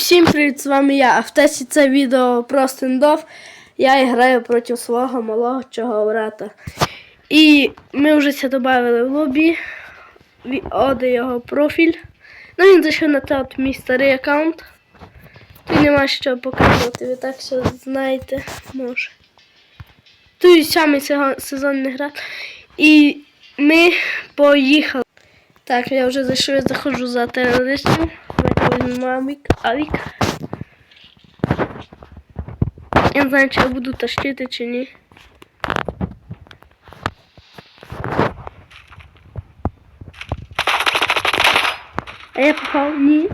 всім привіт, з вами я. А в тесті це відео про стендов. Я граю проти свого молодшого брата. І ми вже це додали в лобі. Оде його профіль. Ну він зайшов на той мій старий аккаунт. Тут нема що показувати, ви так все знаєте, може. Тут самий сего- сезон не грав. І ми поїхали. Так, я вже зайшов, заходжу за терористів. Візьмемо Авік. Я не знаю, чи я буду тащити чи ні. А я попав? Ні.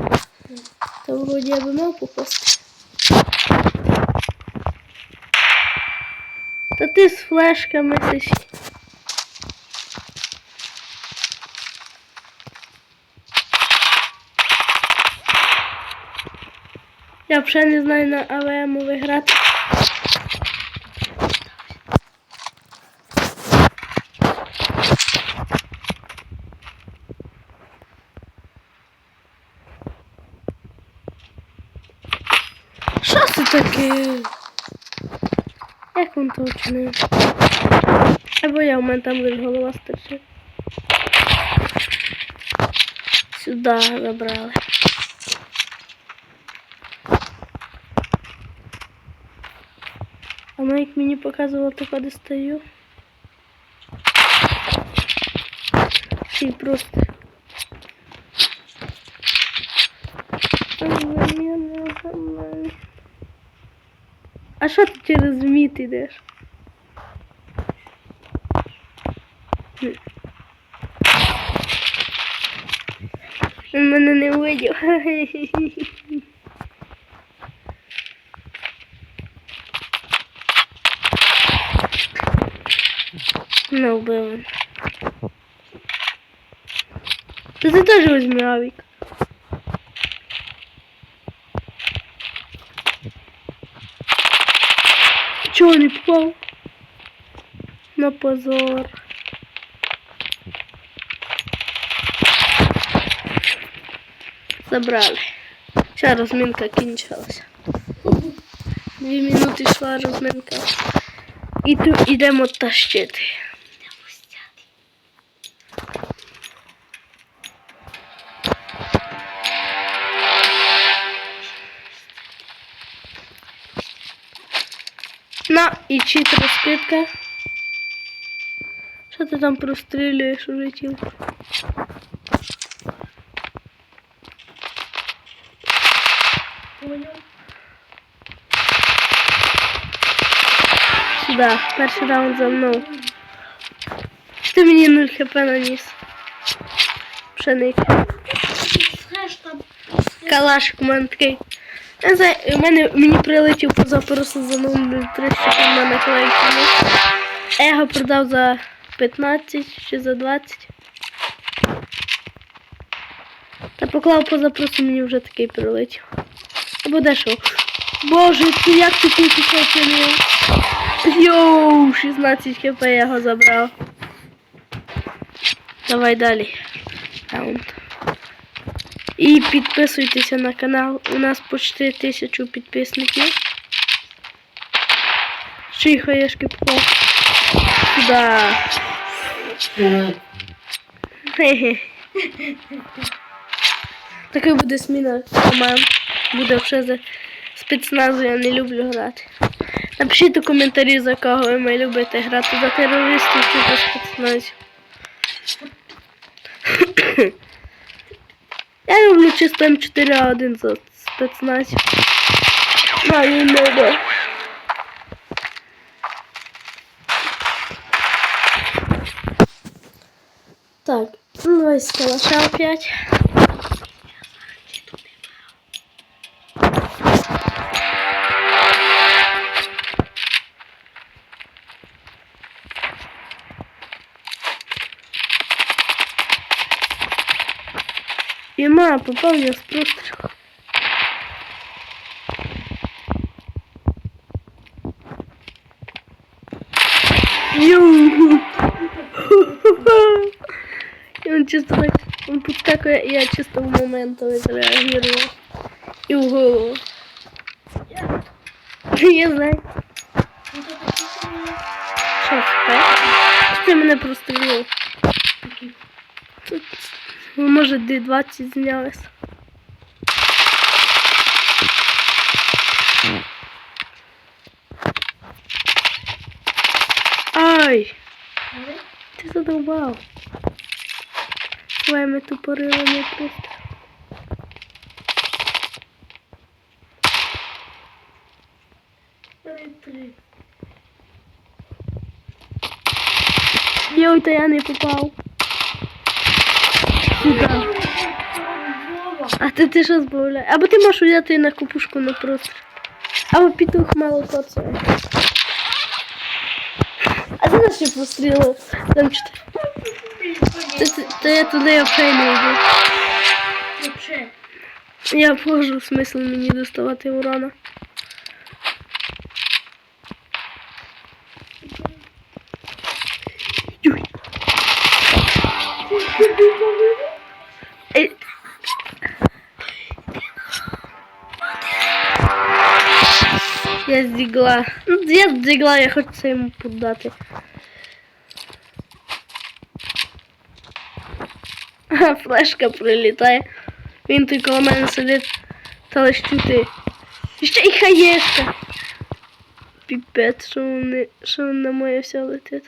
Та вроді я би мав попасти. Та ти з флешками сиш. Я взагалі не знаю на АВМ виграти. Що це таке? Як він то вчинив? Або я, у мене там лише голова стерчить. Сюди забрали. А ну як мені показувало, то куди стою. Чи просто. А що ти через міт. Він мене не видів. Не вбив. Та ти теж візьми авік. Чого не попав? На позор. Забрали. Вся розминка кінчилася. Дві минути йшла розминка. І тут ідемо тащити. На, і чит розкидка. Що ти там прострілюєш уже тіл? Сюда, перший раунд за мною. Ти мені 0 хп наніс. Пшениця. Калашик у мене такий. Я знаю, у мене мені прилетів поза просто за 0,3 секунд на наклейку. Я його продав за 15 чи за 20. Та поклав поза просто мені вже такий прилетів. Або дешево. Боже, ти як ти тільки що? Йоу, 16 хп я його забрав. Давай далі. Раунд. І підписуйтеся на канал. У нас почти тисячу підписників. Ще й хаєшки попав. Сюда. Хе-хе. Такий буде сміна команд. Буде вже за спецназу, я не люблю грати. Напишіть у коментарі, за кого ви любите грати, за терористів чи за спецназів. Я люблю чисто М4А1 за спецназів. А, не надо. Так, ну давай с калаша опять. Ема, попал я с прострел. Ю. И он так, он подскакивает, и я чисто в момент. І в голову. Я знаю. Ну то такі самі є. Що це? Ти мене прострілив. Такі. Тут, ну, може, де 20 знялись. Ай! Ти задовбав. Своїми тупорилами просто. Йой, та я не попав. Сюди. А ти, ти що збавляєш? Або ти можеш взяти на купушку на простір. Або петух мало коцає. А ти нас ще пострілив? Там чотири. Та, я туди взагалі не йду. Я вхожу, смисл мені доставати урона. Я здігла. Ну, я здігла, я хочу це йому подати. Ага, флешка прилітає. Він тут коло мене сидить та лиш чути. І ще й хаєшка. Піпець, що вони, що на моє все летить.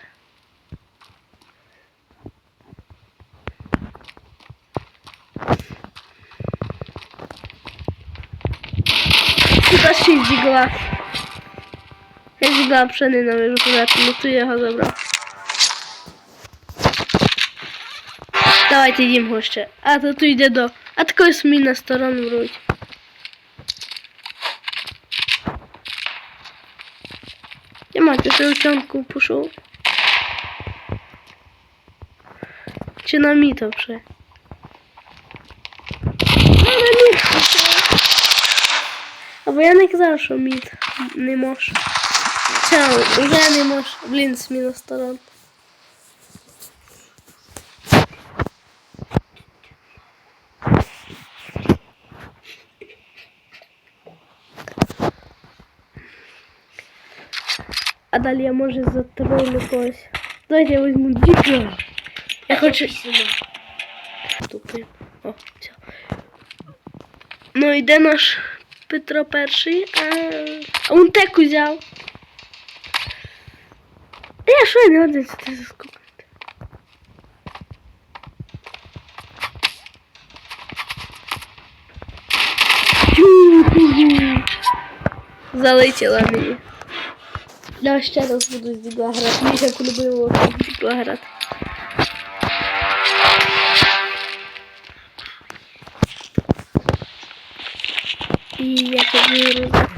Сюди ще й зігла. Я взагалі ненавижу подати, ну я його забрав. Давайте їм ще. А то тут йде до. А такої сміна сторон вроді. Я мать, ти учонку пішов. Чи на міт вже? А, на міт. Або я не казав, що міт не може. Все, вже не може. Блін, сміна сторон. А далі я може затролю когось. Давайте я візьму діка. Я хочу. Тупий. О, все. Ну йде наш Петро перший. А, а он теку взяв. Я що я не це заскокнути. Залетіла мені. Я ще раз буду з Дігла грати. Мені як любив з Дігла грати. І я тобі роздав.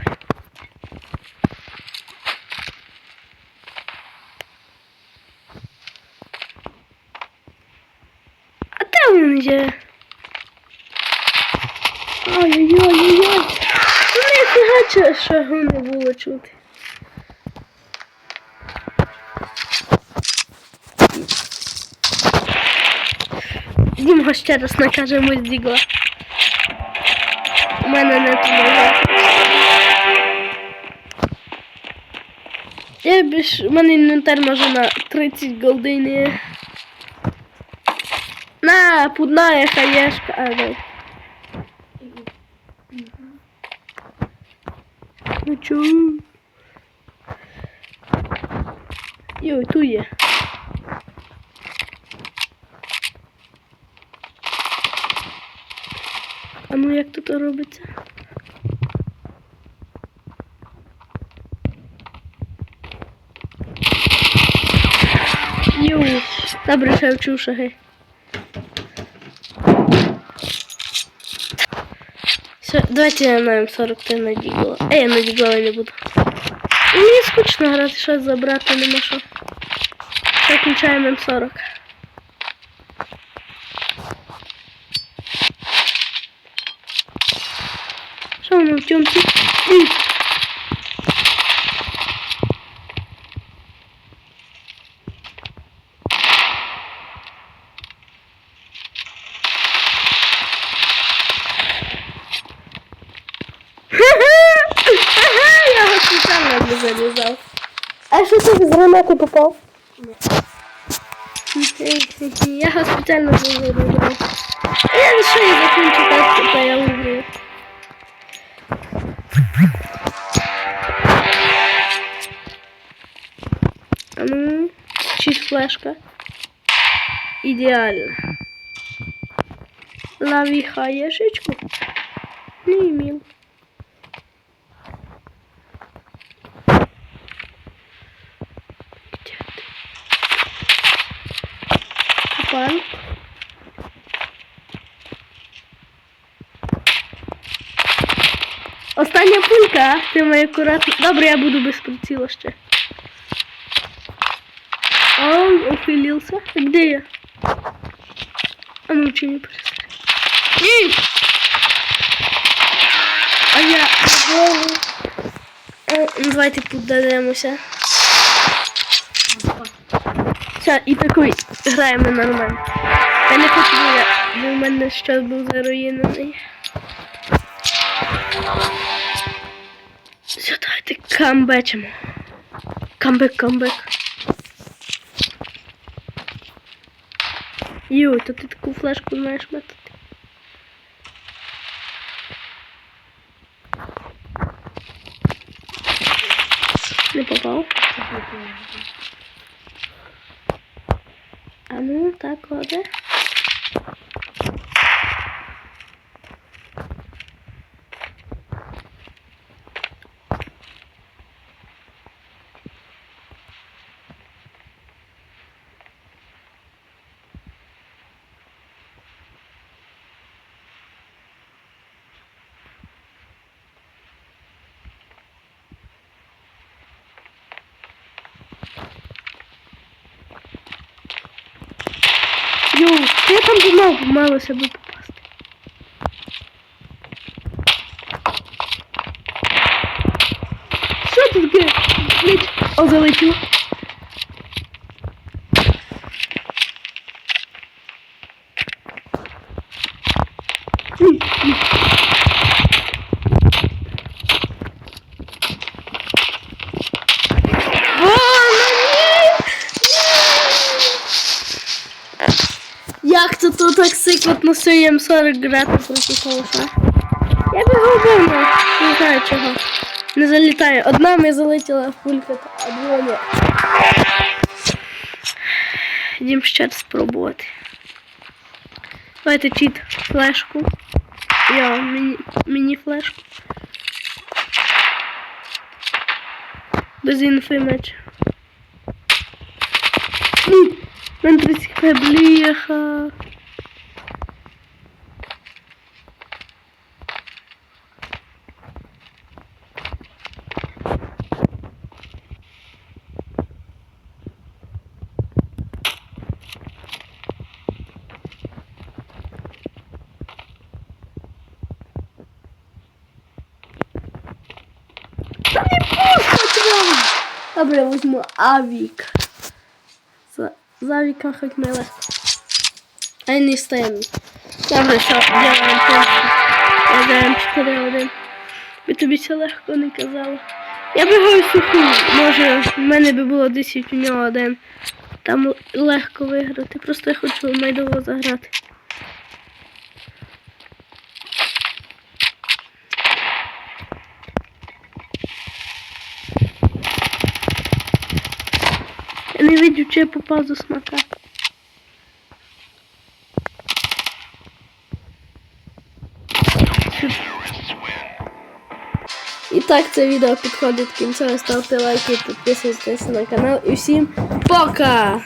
А де він є? Ой-ой-ой-ой-ой. Ну ніфіга його не було чути. Дімго ще раз накажемо з Дігла. У мене не туди. Я більш... У мене інвентар може на 30 голдині. На, пудна хаєшка. А, дай. Ну чу? Йой, ту є. А ну як тут робиться? Ю, добре, що я вчу шаги. Все, давайте я на М43 надігла. Е, я надігла не буду. Мені скучно грати, щось забрати нема що. Все, включаємо М40. Що воно в тьомці? Я не залізав. А що ти з гранати попав? Я його спеціально не вибрав. Я не що я закінчу так, то я вибрав. А ну, чуть флешка. Ідеально. Лавіха є шичку? Не имел. Где ты? Попал. А? ти моя акуратно. Добре, я буду без приціла ще. А он ухилился. Где я? А ну чи не пересадь. Ні! А я голову. Ну, Давайте подадемося. Все, і такий граємо нормально. Я не хочу, бо в мене щось був заруїнений. Камбечимо. Камбек, камбек. Ю, то ти таку флешку знаєш метати. Не попав. А ну, так, ладно. Йоу, я там знову мало себе попасти. Що тут таке? Блять, о, залетів. Ні, ні. О, ну ні! Тут так сикотно сьогодні М40 грати проти калаша? Я губив, ну, не знаю чого. Не залітає. Одна ми залетіла в пулька, а друга ні. Йдемо ще раз спробувати. Давайте чіт флешку. Я міні, міні флешку. Без інфи меч. Ні, Мен 30 хп, бляха. Та не пушка. Добре, я візьму авік. За, за авіка хоч ми легко. А не стоїмо. Добре, що делаємо просто. Я даємо 4-1. Би тобі це легко не казала. Я бігаю суху. Може, в мене би було 10, у нього один. Там легко виграти. Просто я хочу майдово заграти. Не видів, чи я попав до смака. І так це відео підходить до кінця. Ставте лайки, підписуйтесь на канал і всім пока!